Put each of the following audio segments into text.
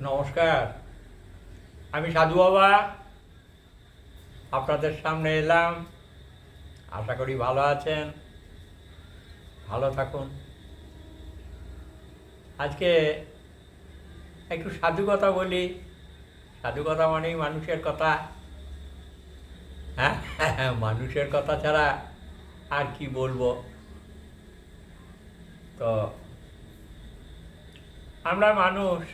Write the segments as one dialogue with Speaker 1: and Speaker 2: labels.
Speaker 1: নমস্কার। আমি সাধু বাবা। আপনাদের সামনে এলাম। আশা করি ভালো আছেন। ভালো থাকুন। আজকে একটু সাধু কথা বলি। সাধু কথা মানেই মানুষের কথা। হ্যাঁ মানুষের কথা ছাড়া আর কি বলব? তো, আমরা মানুষ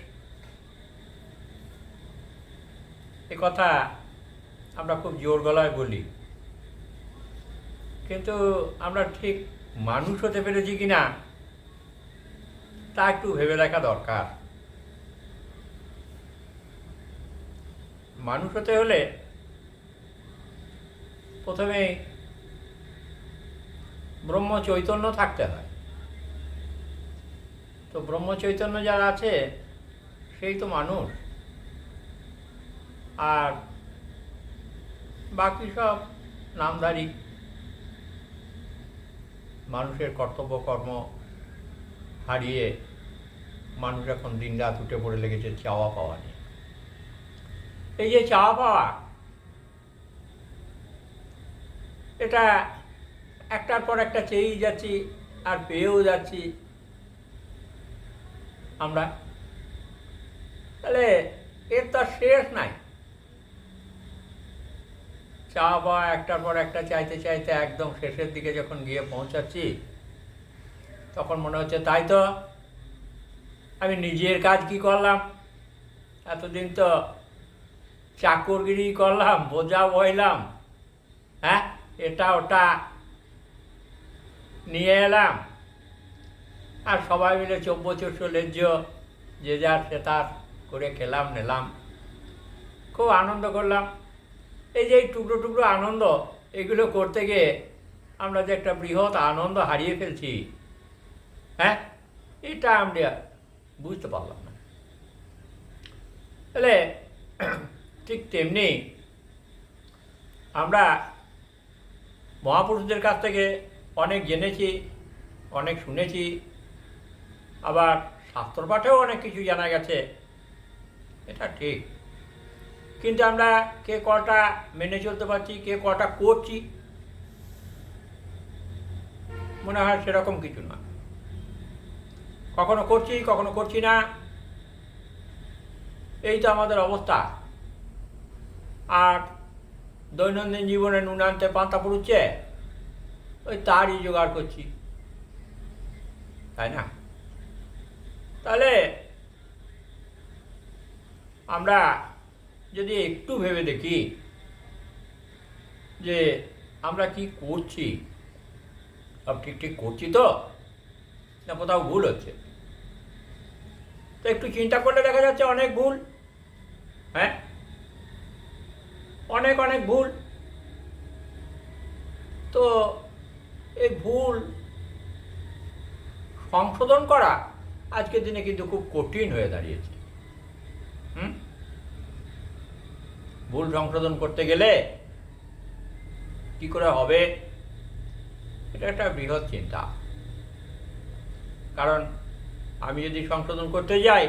Speaker 1: এ কথা আমরা খুব জোর গলায় বলি। কিন্তু আমরা ঠিক মানুষ হতে পেরেছি কি না তা একটু ভেবে দেখা দরকার। মানুষ হতে হলে প্রথমে ব্রহ্ম চৈতন্য থাকতে হয়। তো ব্রহ্ম চৈতন্য যারা আছে, সেই তো মানুষ। আর বাকি সব নামধারী মানুষের কর্তব্য, কর্ম হারিয়ে মানুষ এখন দিন রাত উঠে পড়ে লেগেছে চাওয়া পাওয়া নিয়ে। এই যে চাওয়া পাওয়া, এটা একটার পর একটা চেয়েই যাচ্ছি আর পেয়েও যাচ্ছি। আমরা তাহলে এর তো শেষ নাই। চা বা একটার পর একটা চাইতে চাইতে একদম শেষের দিকে যখন গিয়ে পৌঁছাচ্ছি, তখন মনে হচ্ছে, তাই তো, আমি নিজের কাজ কি করলাম? এতদিন তো চাকরগিরি করলাম, বোঝা বইলাম হ্যাঁ এটা ওটা নিয়ে এলাম। আর সবাই মিলে চব্য চস্য লেজ্জ যে যার সে তার করে খেলাম, নিলাম। খুব আনন্দ করলাম। এই যে টুকরো টুকরো আনন্দ, এগুলো করতে গিয়ে আমরা যে একটা বৃহৎ আনন্দ হারিয়ে ফেলছি হ্যাঁ? এটা আমরা বুঝতে পারলাম না। তাহলে ঠিক তেমনি আমরা মহাপুরুষদের কাছ থেকে অনেক জেনেছি, অনেক শুনেছি, আবার শাস্ত্র পাঠেও অনেক কিছু জানা গেছে। এটা ঠিক। কিন্তু আমরা কে কটা মেনে চলতে পারছি, কে কটা করছি, মনে হয় সেরকম কিছু না। কখনো করছি কখনো করছি না। এই তো আমাদের অবস্থা। আর দৈনন্দিন জীবনে নুন আনতে পান্তা পড়ুচ্ছে, ওই তারই জোগাড় করছি। তাই না? তাহলে আমরা যদি একটু ভেবে দেখি যে আমরা কি করছি, সব ঠিক ঠিক করছি তো? না কোথাও ভুল হচ্ছে? তো একটু চিন্তা করলে দেখা যাচ্ছে অনেক ভুল। হ্যাঁ? অনেক অনেক ভুল। তো এই ভুল সংশোধন করা আজকের দিনে কিন্তু খুব কঠিন হয়ে দাঁড়িয়েছে। ভুল সংশোধন করতে গেলে কি করে হবে? এটা একটা বৃহৎ চিন্তা। কারণ আমি যদি সংশোধন করতে যাই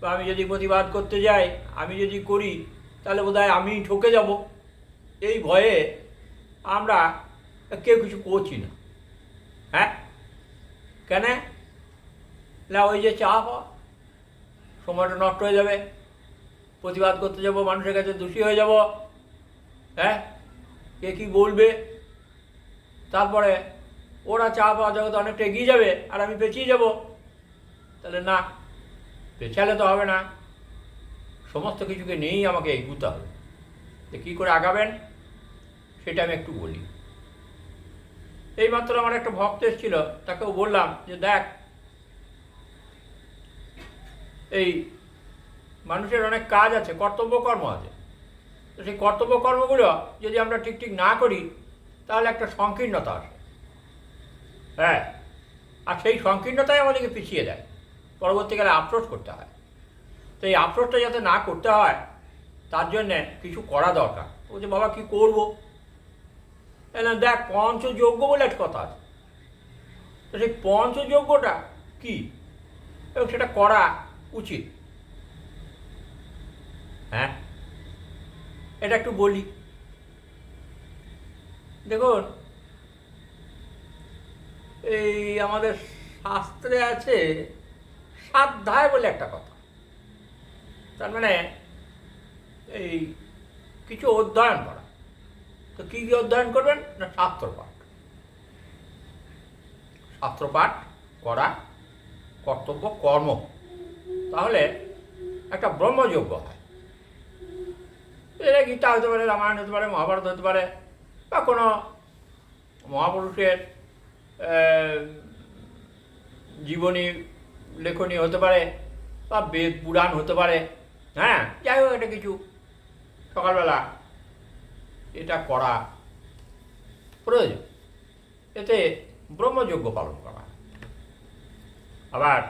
Speaker 1: বা আমি যদি প্রতিবাদ করতে যাই, আমি যদি করি, তাহলে বোধহয় আমি ঠকে যাব। এই ভয়ে আমরা কেউ কিছু করছি না। হ্যাঁ? কেন? না, ওই যে চা পাওয়া সময়টা নষ্ট হয়ে যাবে। প্রতিবাদ করতে যাব, মানুষের কাছে দোষী হয়ে যাব। হ্যাঁ? কে কী বলবে? তারপরে ওরা চা পাওয়া জগতে অনেকটা এগিয়ে যাবে, আর আমি পেঁচিয়ে যাব। তাহলে না পেছালে তো হবে না। সমস্ত কিছুকে নিয়েই আমাকে এগুতে হবে। তো কী করে আগাবেন? সেটা আমি একটু বলি। এইমাত্র আমার একটা ভক্ত এসেছিল, তাকেও বললাম যে, দেখ, এই মানুষের অনেক কাজ আছে কর্তব্য কর্ম আছে। তো সেই কর্তব্য কর্মগুলো যদি আমরা ঠিক ঠিক না করি, তাহলে একটা সংকীর্ণতা আসে। হ্যাঁ আর সেই সংকীর্ণতাই আমাদেরকে পিছিয়ে দেয়। পরবর্তীকালে আফসোস করতে হয়। তো এই আফসোসটা যাতে না করতে হয়, তার জন্যে কিছু করা দরকার। যে, বাবা, কী করব? দেখ, পঞ্চযজ্ঞ বলে একটা কথা আছে। তো সেই পঞ্চযজ্ঞটা কী? এবং সেটা করা উচিত। হ্যাঁ? এটা একটু বলি। দেখুন, এই আমাদের শাস্ত্রে আছে, সাধ্যায় বলে একটা কথা। তার মানে এই কিছু অধ্যয়ন করা। তো কী কী অধ্যয়ন করবেন? না শাস্ত্রপাঠ শাস্ত্রপাঠ করা, কর্তব্য, কর্ম। তাহলে একটা ব্রহ্মযোগ্য হয়। এটা গীতা হতে পারে, রামায়ণ হতে পারে, মহাভারত হতে পারে, বা কোনো মহাপুরুষের জীবনী, লেখনী হতে পারে, বা বেদ, পুরাণ হতে পারে হ্যাঁ? যাই হোক এটা কিছু। সকালবেলা এটা করা প্রয়োজন। এতে ব্রহ্মযজ্ঞ পালন করা। আবার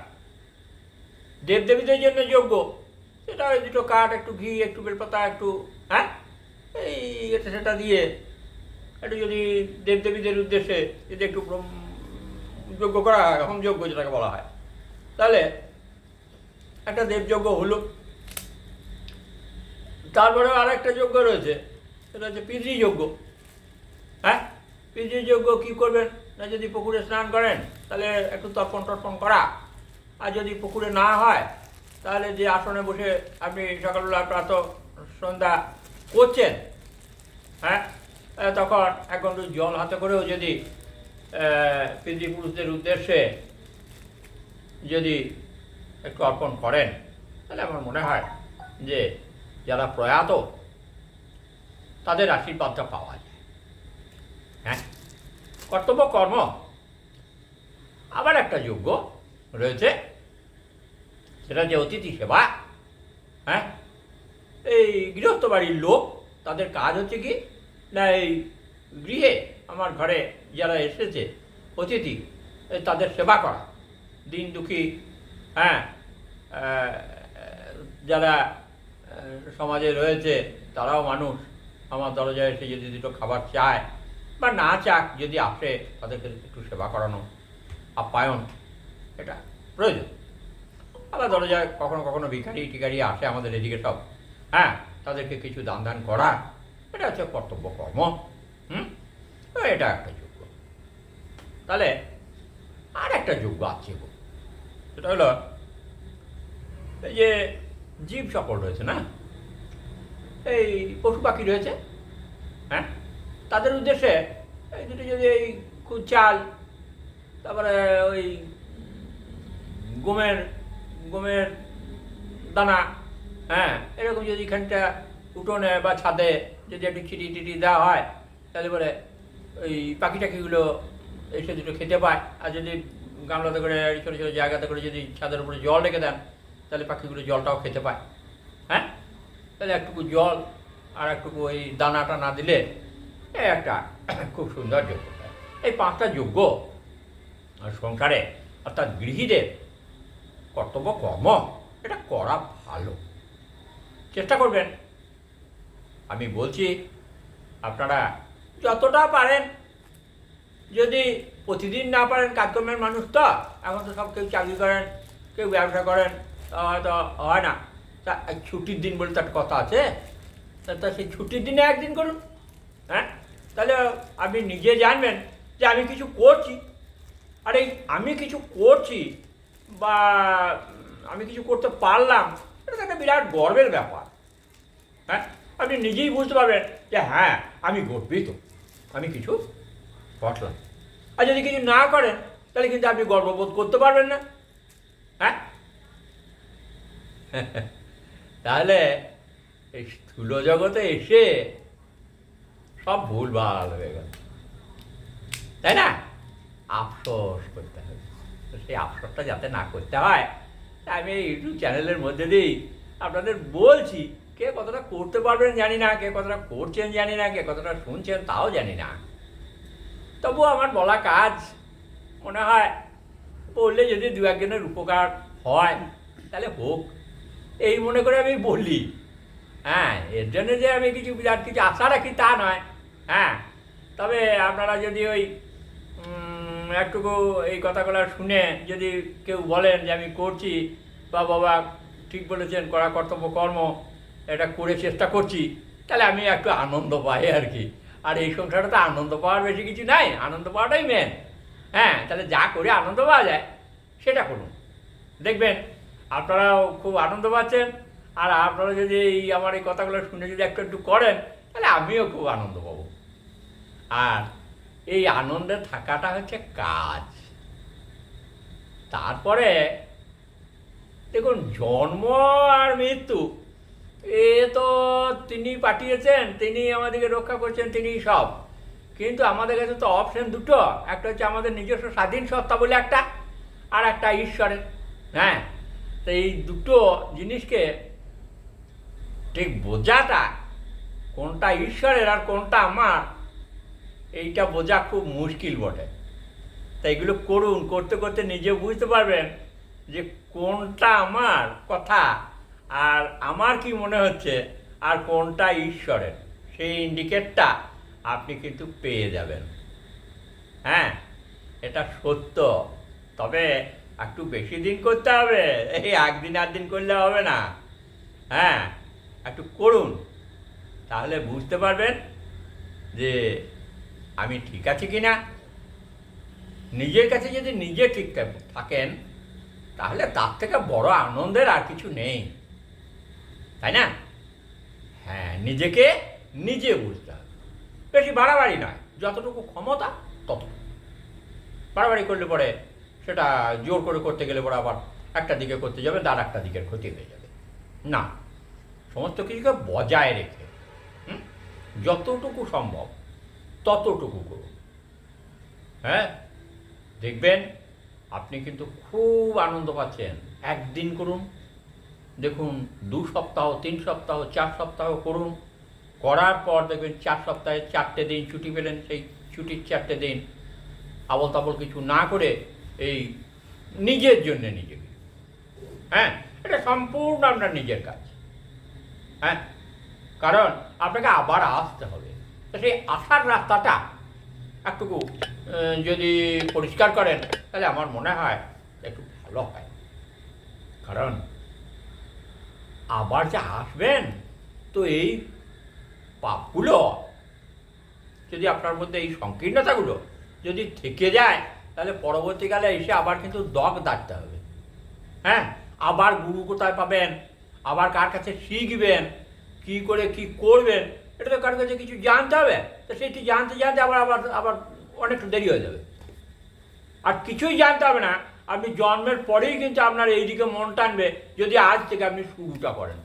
Speaker 1: দেবদেবীদের জন্য যোগ্য সেটা ওই দুটো কাঠ, একটু ঘি, একটু বেলপাতা, একটু হ্যাঁ? এই এটা সেটা দিয়ে একটু যদি দেবদেবীদের উদ্দেশ্যে যদি একটু যজ্ঞ করা হয়, হোম যজ্ঞ যেটাকে বলা হয়, তাহলে একটা দেবযজ্ঞ হলো। তারপরে আর একটা যজ্ঞ রয়েছে, সেটা হচ্ছে পিতৃযজ্ঞ হ্যাঁ? পিতৃযজ্ঞ কী করবেন না যদি পুকুরে স্নান করেন, তাহলে একটু তর্পণ টর্পণ করা, আর যদি পুকুরে না হয় তাহলে যে আসনে বসে আপনি সকালবেলা প্রাত, সন্ধ্যা করছেন হ্যাঁ? তখন ঘণ্টা জল হাতে করেও যদি পিতৃপুরুষদের উদ্দেশ্যে যদি একটু অর্পণ করেন, তাহলে আমার মনে হয় যে যারা প্রয়াত, তাদের আশীর্বাদটা পাওয়া যায় হ্যাঁ? কর্তব্য কর্ম। আবার একটা যোগ্য রয়েছে। সেটা যে অতিথি সেবা হ্যাঁ? এই গৃহস্থ বাড়ির লোক, তাদের কাজ হচ্ছে কি? না, এই গৃহে আমার ঘরে যারা এসেছে, অতিথি তাদের সেবা করা। দিন দুঃখী হ্যাঁ যারা সমাজে রয়েছে, তারাও মানুষ। আমার দরজায় এসে যদি দুটো খাবার চায়, বা না চাক, যদি আসে, তাদেরকে একটু সেবা করানো। আপ্যায়ন, এটা প্রয়োজন। আবার দরজায় কখনো কখনো ভিখারি টিকারি আসে আমাদের এদিকে সব। হ্যাঁ তাদেরকে কিছু দান দান করা, এটা হচ্ছে কর্তব্য কর্ম, হুম? এটা একটা যোগ্য তাহলে আর একটা যোগ্য আছে গো। সেটা হলো, এই যে জীব সকল রয়েছে না? এই পশু পাখি রয়েছে হ্যাঁ? তাদের উদ্দেশ্যে এই দুটো যদি এই চাল তারপরে ওই গমের গমের দানা হ্যাঁ? এরকম যদি এখানটা উঠোনে বা ছাদে যদি একটু ছিটি টিটি দেওয়া হয়, তাহলে পরে ওই পাখি টাকিগুলো এসে দুটো খেতে পায়। আর যদি গামলাতে করে ছোটো ছোটো জায়গাতে করে যদি ছাদের উপরে জল রেখে দেন, তাহলে পাখিগুলো জলটাও খেতে পায়। হ্যাঁ? তাহলে একটুকু জল আর একটুকু ওই দানাটা না দিলে একটা খুব সুন্দর যোগ্য এই পাঁচটা যোগ্য সংসারে অর্থাৎ গৃহীদের কর্তব্য কর্ম, এটা করা ভালো। চেষ্টা করবেন। আমি বলছি, আপনারা যতটা পারেন, যদি প্রতিদিন না পারেন কাজকর্মের মানুষ তো, এখন তো সব কেউ চাকরি করেন, কেউ ব্যবসা করেন হয়তো হয় না। তা ছুটির দিন বলে তার কথা আছে। তা সেই ছুটির দিনে একদিন করুন হ্যাঁ? তাহলে আপনি নিজে জানবেন যে আমি কিছু করছি। আর এই আমি কিছু করছি বা আমি কিছু করতে পারলাম, এটা একটা বিরাট গর্বের ব্যাপার। হ্যাঁ? আপনি নিজেই বুঝতে পারবেন যে হ্যাঁ আমি গর্বিত, আমি কিছু ঘটলাম। আর যদি কিছু না করেন, তাহলে কিন্তু আপনি গর্ববোধ করতে পারবেন না। হ্যাঁ? তাহলে এই স্থূল জগতে এসে সব ভুলভাল হয়ে গেল। তাই না? আফসোস করতে হবে। তো সেই আফসোসটা যাতে না করতে হয়, আমি এই ইউটিউব চ্যানেলের মধ্যে দিয়েই আপনাদের বলছি, কে কতটা করতে পারবেন জানি না, কে কতটা করছেন জানি না, কে কতটা শুনছেন তাও জানি না। তবু আমার বলা কাজ, মনে হয় বললে যদি দু একজনের উপকার হয়, তাহলে হোক। এই মনে করে আমি বলি হ্যাঁ এর জন্য যে আমি কিছু বিরাট কিছু আশা রাখি তা নয় হ্যাঁ। তবে আপনারা যদি ওই একটুকু এই কথাগুলো শুনে যদি কেউ বলেন যে আমি করছি, বা বাবা ঠিক বলেছেন, করা কর্তব্য কর্ম এটা করে চেষ্টা করছি, তাহলে আমি একটু আনন্দ পাই আর কি। আর এই সংসারে তো আনন্দ পাওয়ার বেশি কিছু নাই, আনন্দ পাওয়াটাই মেন হ্যাঁ তাহলে যা করে আনন্দ পাওয়া যায়, সেটা করুন। দেখবেন, আপনারাও খুব আনন্দ পাচ্ছেন, আর আপনারা যদি এই আমার এই কথাগুলো শুনে যদি একটু একটু করেন, তাহলে আমিও খুব আনন্দ পাবো। আর এই আনন্দে থাকাটা হচ্ছে কাজ। তারপরে দেখুন, জন্ম আর মৃত্যু, এ তো তিনি পাঠিয়েছেন, তিনি আমাদেরকে রক্ষা করছেন, তিনি সব। কিন্তু আমাদের কাছে তো অপশন দুটো, একটা হচ্ছে আমাদের নিজস্ব স্বাধীন সত্তা বলে একটা, আর একটা ঈশ্বরের। হ্যাঁ তো এই দুটো জিনিসকে ঠিক বোঝাটা কোনটা ঈশ্বরের আর কোনটা আমার এইটা বোঝা খুব মুশকিল বটে। তাই এগুলো করুন, করতে করতে নিজে বুঝতে পারবেন যে কোনটা আমার কথা আর আমার কি মনে হচ্ছে আর কোনটা ঈশ্বরের। সেই ইন্ডিকেটটা আপনি কিন্তু পেয়ে যাবেন। হ্যাঁ এটা সত্য। তবে একটু বেশি দিন করতে হবে, এই একদিন দিন করলে হবে না। হ্যাঁ একটু করুন। তাহলে বুঝতে পারবেন যে আমি ঠিক আছি কি না নিজের কাছে যদি নিজে ঠিক থাকেন, তাহলে তার থেকে বড় আনন্দের আর কিছু নেই। তাই না? হ্যাঁ নিজেকে নিজে বুঝতে হবে। বেশি বাড়াবাড়ি নয়, যতটুকু ক্ষমতা তত বাড়াবাড়ি করলে পরে সেটা জোর করে করতে গেলে পরে আবার একটা দিকে করতে যাবে, তার একটা দিকের ক্ষতি হয়ে যাবে। না, সমস্ত কিছুকে বজায় রেখে যতটুকু সম্ভব ততটুকু করুন। হ্যাঁ? দেখবেন, আপনি কিন্তু খুব আনন্দ পাচ্ছেন। একদিন করুন। দেখুন, দু সপ্তাহ, তিন সপ্তাহ, চার সপ্তাহ করুন। করার পর দেখবেন চার সপ্তাহে চারটে দিন ছুটি পেলেন, সেই ছুটির চারটে দিন আবল তাবল কিছু না করে এই নিজের জন্যে নিজেকে হ্যাঁ? এটা সম্পূর্ণ আপনার নিজের কাজ। হ্যাঁ? কারণ আপনাকে আবার আসতে হবে। সেই আসার রাস্তাটা একটুকু যদি পরিষ্কার করেন, তাহলে আমার মনে হয় একটু ভালো হয়। কারণ আবার যে আসবেন, তো এই পাপগুলো, যদি আপনার মধ্যে এই সংকীর্ণতাগুলো যদি থেকে যায়, তাহলে পরবর্তীকালে এসে আবার কিন্তু দগ দাঁড়তে হবে। হ্যাঁ? আবার গুরু কোথায় পাবেন? আবার কার কাছে শিখবেন? কি করে কি করবেন? এটা তো কার কাছে কিছু জানতে হবে, তো সেটি জানতে জানতে আবার আবার আবার অনেকটা দেরি হয়ে যাবে। আর কিছুই জানতে হবে না, আপনি জন্মের পরেই কিন্তু আপনার এইদিকে মন টানবে, যদি আজ থেকে আপনি শুরুটা করেন।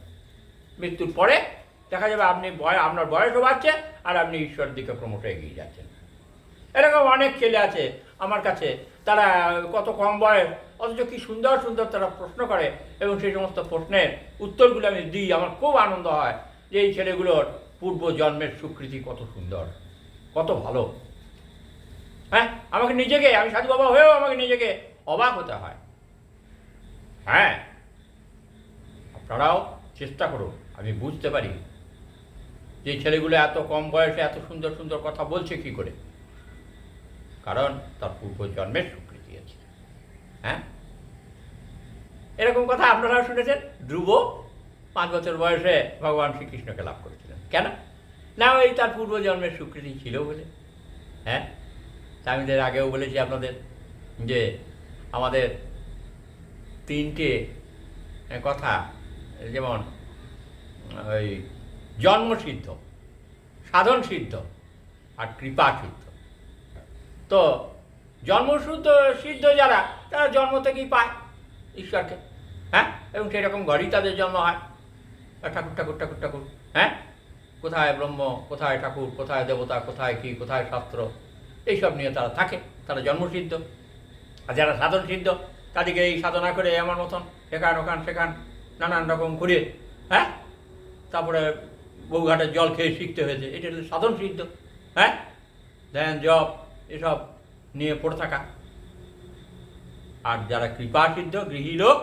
Speaker 1: মৃত্যুর পরে দেখা যাবে আপনি বয় আপনার বয়সও বাড়ছে, আর আপনি ঈশ্বরের দিকে ক্রমশ এগিয়ে যাচ্ছেন। এরকম অনেক ছেলে আছে আমার কাছে, তারা কত কম বয়স, অথচ কি সুন্দর সুন্দর তারা প্রশ্ন করে, এবং সেই সমস্ত প্রশ্নের উত্তরগুলো আমি দিই। আমার খুব আনন্দ হয় যে এই ছেলেগুলোর পূর্ব জন্মের স্বীকৃতি কত সুন্দর, কত ভালো। হ্যাঁ আমাকে নিজেকে, আমি সাধু বাবা হয়েও আমাকে নিজেকে অবাক হতে হয়। হ্যাঁ আপনারাও চেষ্টা করুন, আমি বুঝতে পারি যে ছেলেগুলো এত কম বয়সে এত সুন্দর সুন্দর কথা বলছে কি করে। কারণ তার পূর্ব জন্মের স্বীকৃতি আছে। হ্যাঁ এরকম কথা আপনারাও শুনেছেন? ধ্রুব, পাঁচ বছর বয়সে ভগবান শ্রীকৃষ্ণকে লাভ করেছিলেন কেন? না ওই তার পূর্ব জন্মের স্বীকৃতি ছিল বলে। হ্যাঁ? তা আমি আগেও বলেছি আপনাদের যে আমাদের তিনটে কথা, যেমন, ওই জন্মসিদ্ধ সাধন সিদ্ধ আর কৃপা সিদ্ধ তো জন্মসুদ্ধ, সিদ্ধ যারা, তারা জন্ম থেকেই পায় ঈশ্বরকে। হ্যাঁ? এবং সেরকম ঘরেই তাদের জন্ম হয়। ঠাকুর ঠাকুর ঠাকুর ঠাকুর। হ্যাঁ? কোথায় ব্রহ্ম, কোথায় ঠাকুর, কোথায় দেবতা, কোথায় কি, কোথায় শাস্ত্র? এইসব নিয়ে তারা থাকে, তারা জন্মসিদ্ধ। আর যারা সাধন সিদ্ধ তাদেরকে এই সাধনা করে আমার মতন এখান ওখান সেখান, নানান রকম ঘুরে হ্যাঁ? তারপরে বউঘাটের জল খেয়ে শিখতে হয়েছে, এটা সাধন সিদ্ধ হ্যাঁ? ধ্যান, জপ, এসব নিয়ে পড়ে থাকা। আর যারা কৃপা সিদ্ধ গৃহী লোক,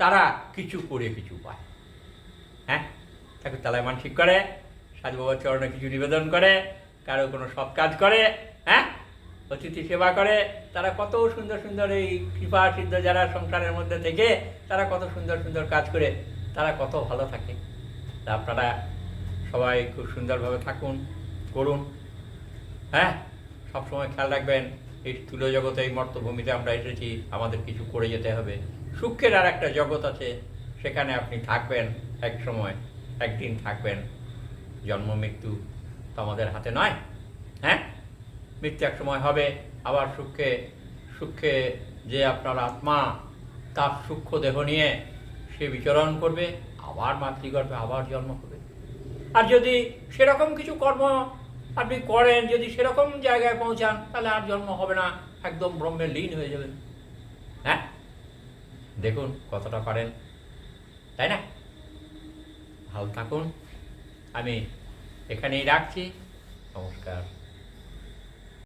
Speaker 1: তারা কিছু করে কিছু পায় হ্যাঁ? ঠাকুর তালায় মানসিক করে সাধু বাবার চরণে কিছু নিবেদন করে, কারও কোনো সব কাজ করে হ্যাঁ? অতিথি সেবা করে, তারা কত সুন্দর সুন্দর এই কৃপা সিদ্ধ যারা সংসারের মধ্যে থেকে, তারা কত সুন্দর সুন্দর কাজ করে, তারা কত ভালো থাকে। তা আপনারা সবাই খুব সুন্দরভাবে থাকুন, করুন হ্যাঁ? সবসময় খেয়াল রাখবেন, এই স্থূল জগতে এই মর্তভূমিতে আমরা এসেছি, আমাদের কিছু করে যেতে হবে। সুখের আর একটা জগৎ আছে, সেখানে আপনি থাকবেন, এক সময়, একদিন থাকবেন। জন্ম মৃত্যু তো আমাদের হাতে নয় হ্যাঁ? মৃত্যু এক সময় হবে, আবার সুখে সুখে যে আপনার আত্মা তার সূক্ষ্ম দেহ নিয়ে সে বিচরণ করবে, আবার মাতৃগর্ভে আবার জন্ম হবে। আর যদি সেরকম কিছু কর্ম আপনি করেন, যদি সেরকম জায়গায় পৌঁছান, তাহলে আর জন্ম হবে না, একদম ব্রহ্মে লীন হয়ে যাবেন। হ্যাঁ? দেখুন কতটা পারেন, তাই না? ভালো থাকুন। আমি এখানেই রাখছি। নমস্কার।